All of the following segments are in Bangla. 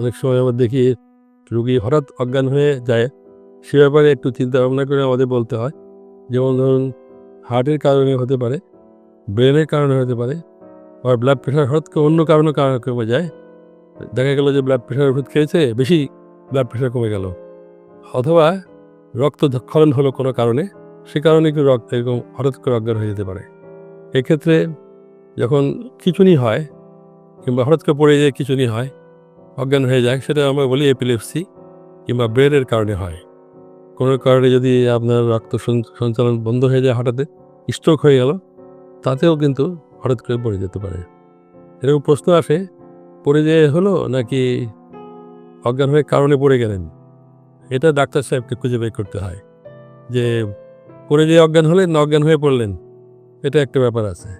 অনেক সময় আমরা দেখি রুগী হঠাৎ অজ্ঞান হয়ে যায়, সে ব্যাপারে একটু চিন্তা ভাবনা করে আমাদের বলতে হয়। যেমন ধরুন, হার্টের কারণে হতে পারে, ব্রেনের কারণে হতে পারে আর ব্লাড প্রেশার হঠাৎ অন্য কারণে কারণে কমে যায়। দেখা গেল যে ব্লাড প্রেশার ওষুধ খেয়েছে, বেশি ব্লাড প্রেশার কমে গেল। অথবা রক্তক্ষরণ হলো কোনো কারণে, সে কারণে একটু রক্ত এরকম হঠাৎ করে অজ্ঞান হয়ে যেতে পারে। এক্ষেত্রে যখন খিচুনি হয়, কিংবা হঠাৎ করে পড়ে যায় খিচুনি হয়, অজ্ঞান হয়ে যায়, সেটা আমরা বলি এপিলেপসি কিংবা ব্রেনের কারণে হয়। কোনো কারণে যদি আপনার রক্ত সঞ্চালন বন্ধ হয়ে যায় হঠাৎ স্ট্রোক হয়ে গেল, তাতেও কিন্তু হঠাৎ করে পড়ে যেতে পারে। এরকম প্রশ্ন আসে, পড়ে যেয়ে হলো নাকি অজ্ঞান হয়ে কারণে পড়ে গেলেন? এটা ডাক্তার সাহেবকে খুঁজে বের করতে হয়, যে পড়ে যেয়ে অজ্ঞান হলেন, না অজ্ঞান হয়ে পড়লেন, এটা একটা ব্যাপার আছে।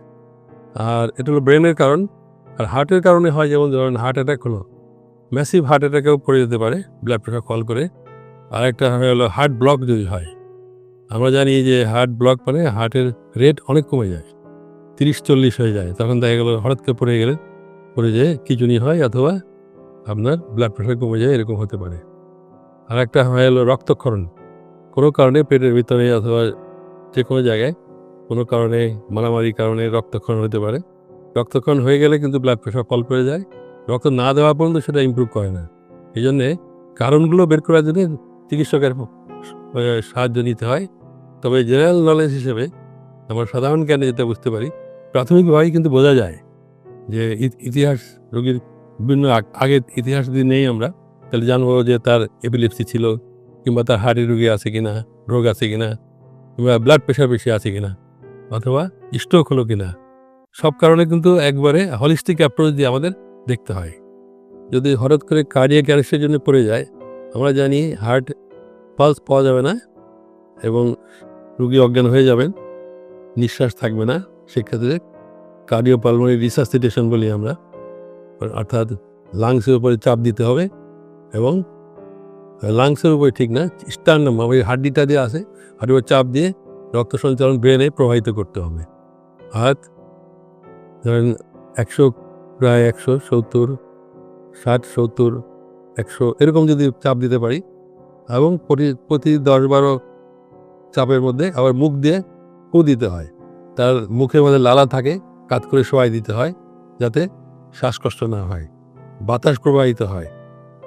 আর এটা হলো ব্রেনের কারণ। আর হার্টের কারণে হয় যেমন ধরেন হার্ট অ্যাটাক হলো। ম্যাসিভ হার্ট অ্যাটাকেও পড়ে যেতে পারে ব্লাড প্রেশার কল করে। আর একটা হলো হার্ট ব্লক যদি হয়। আমরা জানি যে হার্ট ব্লক মানে হার্টের রেট অনেক কমে যায়। তিরিশ, চল্লিশ হয়ে যায়। তখন দেখা গেলো হঠাৎ করে পড়ে গেলে, পড়ে যেয়ে খিচুনি হয় অথবা আপনার ব্লাড প্রেশার কমে যায়, এরকম হতে পারে। আর একটা হয় হলো রক্তক্ষরণ। কোনো কারণে পেটের ভিতরে অথবা যে কোনো জায়গায় কোনো কারণে, মারামারির কারণে রক্তক্ষরণ হতে পারে। রক্তক্ষরণ হয়ে গেলে কিন্তু ব্লাড প্রেশার ফল করে যায়। রক্ত না দেওয়া পর্যন্ত সেটা ইমপ্রুভ করে না। এই জন্যে কারণগুলো বের করার জন্য চিকিৎসকের সাহায্য নিতে হয়। তবে জেনারেল নলেজ হিসেবে আমরা সাধারণ জ্ঞানে যেটা বুঝতে পারি, প্রাথমিকভাবেই কিন্তু বোঝা যায় যে ইতিহাস রোগীর বিভিন্ন আগ- ইতিহাস যদি নেই আমরা, তাহলে জানব যে তার এপিলেপসি ছিল কিংবা তার হার্টের রোগী আছে কিনা, রোগ আছে কিনা, কিংবা ব্লাড প্রেশার বেশি আছে কিনা। অথবা স্ট্রোক হলো কিনা। সব কারণে কিন্তু একবারে হলিস্টিক অ্যাপ্রোচ দিয়ে আমাদের দেখতে হয়। যদি হঠাৎ করে কার্ডিয়াক অ্যারেস্টের জন্য পড়ে যায়, আমরা জানি হার্ট পালস পাওয়া যাবে না এবং রুগী অজ্ঞান হয়ে যাবেন, নিঃশ্বাস থাকবে না, সেক্ষেত্রে কার্ডিও পালমোনারি রিসাসিটেশন বলি আমরা। অর্থাৎ লাংসের উপরে চাপ দিতে হবে এবং লাংসের উপরে ঠিক না স্টার্নাম ওই হাড্ডিটা দিয়ে আসে হাড্ডির চাপ দিয়ে রক্ত সঞ্চালন ব্রেনে প্রবাহিত করতে হবে। হাত, ধরেন একশো, প্রায় একশো সত্তর, ষাট সত্তর, একশো, এরকম যদি চাপ দিতে পারি এবং প্রতি প্রতি দশ বারো চাপের মধ্যে আবার মুখ দিয়ে ফু দিতে হয়। তার মুখের মধ্যে লালা থাকে, কাত করে শোয়াই দিতে হয় যাতে শ্বাসকষ্ট না হয়, বাতাস প্রবাহিত হয়।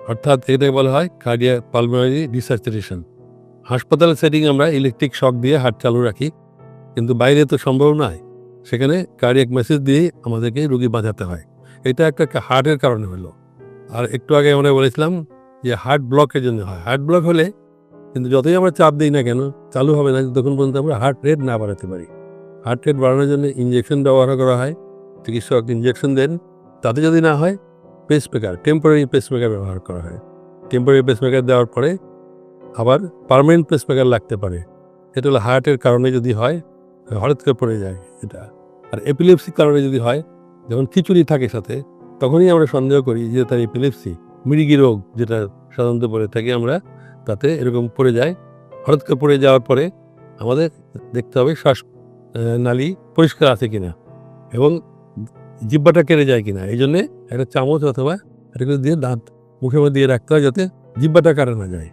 অর্থাৎ এটাকে বলা হয় কার্ডিয়া পালমোনারি রিসার্চেশন হাসপাতালের সেটিং আমরা ইলেকট্রিক শক দিয়ে হার্ট চালু রাখি, কিন্তু বাইরে তো সম্ভব নয়। সেখানে কার্ডিয়াক মেসেজ দিয়ে আমাদেরকে রুগী বাঁচাতে হয়। এটা একটা হার্টের কারণে হলো। আর একটু আগে আমরা বলেছিলাম যে হার্ট ব্লকের জন্য হয়। হার্ট ব্লক হলে কিন্তু যতই আমরা চাপ দিই না কেন, চালু হবে না, তখন পর্যন্ত আমরা হার্ট রেট না বাড়াতে পারি। হার্ট রেট বাড়ানোর জন্য ইঞ্জেকশন ব্যবহার করা হয়। চিকিৎসক ইঞ্জেকশন দেন। তাতে যদি না হয় পেসমেকার টেম্পোরারি পেসমেকার ব্যবহার করা হয়। টেম্পোরারি পেসমেকার দেওয়ার পরে আবার পার্মানেন্ট পেসমেকার লাগতে পারে। এটা হলো হার্টের কারণে যদি হয়, হঠাৎ করে পড়ে যায় এটা। আর এপিলেপসির কারণে যদি হয়, যখন খিচুড়ি থাকে সাথে, তখনই আমরা সন্দেহ করি যে তার এপিলেপসি মৃগী রোগ যেটা সাধারণত বলে থাকি আমরা, তাতে এরকম পড়ে যায়। হঠাৎ করে পড়ে যাওয়ার পরে আমাদের দেখতে হবে শ্বাস নালী পরিষ্কার আছে কিনা এবং জিব্বাটা কেড়ে যায় কিনা। এই জন্যে একটা চামচ অথবা এটা দিয়ে দাঁত মুখের মধ্যে দিয়ে রাখতে হয় যাতে জিব্বাটা কাটা না যায়।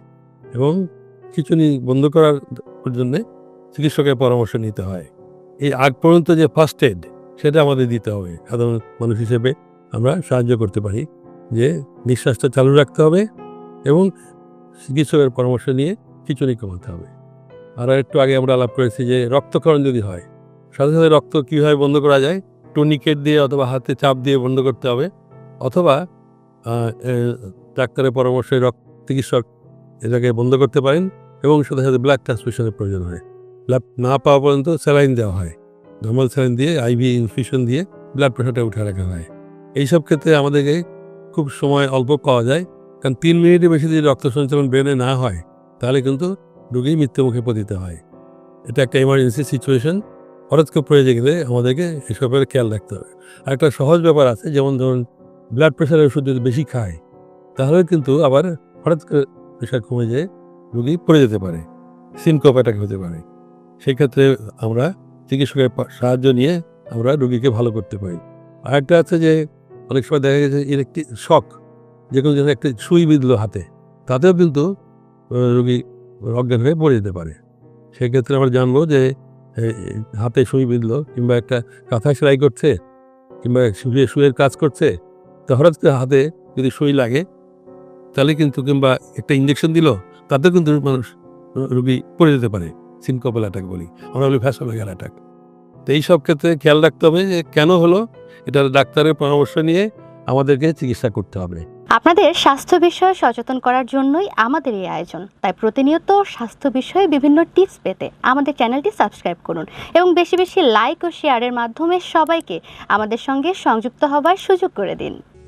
এবং খিচুনি বন্ধ করার জন্যে চিকিৎসকের পরামর্শ নিতে হয়। এই আগ পর্যন্ত যে ফার্স্ট এড সেটা আমাদের দিতে হবে। সাধারণ মানুষ হিসেবে আমরা সাহায্য করতে পারি যে নিঃশ্বাসটা চালু রাখতে হবে এবং চিকিৎসকের পরামর্শ নিয়ে খিচুনি কমাতে হবে। আর একটু আগে আমরা আলাপ করেছি যে রক্তক্ষরণ যদি হয়, সাথে সাথে রক্ত কীভাবে বন্ধ করা যায়? টুনিকেট দিয়ে অথবা হাতে চাপ দিয়ে বন্ধ করতে হবে অথবা ডাক্তারের পরামর্শে রক্ত চিকিৎসক এটাকে বন্ধ করতে পারেন এবং সাথে সাথে ব্লাড ট্রান্সফিউশনের প্রয়োজন হয়। ব্লাড না পাওয়া পর্যন্ত স্যালাইন দেওয়া হয়। নর্মাল স্যালাইন দিয়ে আইভি ইনফিউশন দিয়ে ব্লাড প্রেশারটা উঠে রাখা হয়। এইসব ক্ষেত্রে আমাদেরকে খুব সময় অল্প পাওয়া যায়। কারণ তিন মিনিটের বেশি যদি রক্ত সঞ্চালন ব্রেনে না হয়, তাহলে কিন্তু রোগী মৃত্যুমুখে পতিত হয়। এটা একটা এমার্জেন্সি সিচুয়েশন হঠাৎ করে পড়ে গেলে আমাদেরকে এসবের খেয়াল রাখতে হবে। আর একটা সহজ ব্যাপার আছে, যেমন ধরুন ব্লাড প্রেশারের ওষুধ যদি বেশি খায়, তাহলে কিন্তু আবার হঠাৎ করে প্রেশার কমে যেয়ে রোগী পড়ে যেতে পারে, সিনকোপ অ্যাটাক হতে পারে। সেক্ষেত্রে আমরা চিকিৎসকের সাহায্য নিয়ে আমরা রুগীকে ভালো করতে পারি। আরেকটা আছে যে, অনেক সময় দেখা গেছে ইলেকট্রিক শখ যে কোনো জিনিস একটা সুই বিঁধলো হাতে, তাতেও কিন্তু রুগী অজ্ঞান হয়ে পড়ে যেতে পারে। সেক্ষেত্রে আমরা জানব যে হাতে সুই বিঁধলো কিংবা একটা কাঁথা সেলাই করছে, কিংবা শুয়ে শুয়ের কাজ করছে, তো হঠাৎ হাতে যদি সুই লাগে তাহলে কিন্তু কিংবা একটা ইঞ্জেকশন দিল তাতে কিন্তু মানুষ রুগী পড়ে যেতে পারে সিনকোপাল অ্যাটাক বলি, আমরা বলি ভ্যাসোভেগাল অ্যাটাক তো এই সব ক্ষেত্রে খেয়াল রাখতে হবে যে কেন হলো, এটা ডাক্তারের পরামর্শ নিয়ে আমাদেরকে চিকিৎসা করতে হবে। আপনাদের স্বাস্থ্য বিষয়ে সচেতন করার জন্যই আমাদের এই আয়োজন, তাই প্রতিনিয়ত স্বাস্থ্য বিষয়ে বিভিন্ন টিপস পেতে আমাদের চ্যানেলটি সাবস্ক্রাইব করুন এবং বেশি বেশি লাইক ও শেয়ারের মাধ্যমে সবাইকে আমাদের সঙ্গে সংযুক্ত হবার সুযোগ করে দিন।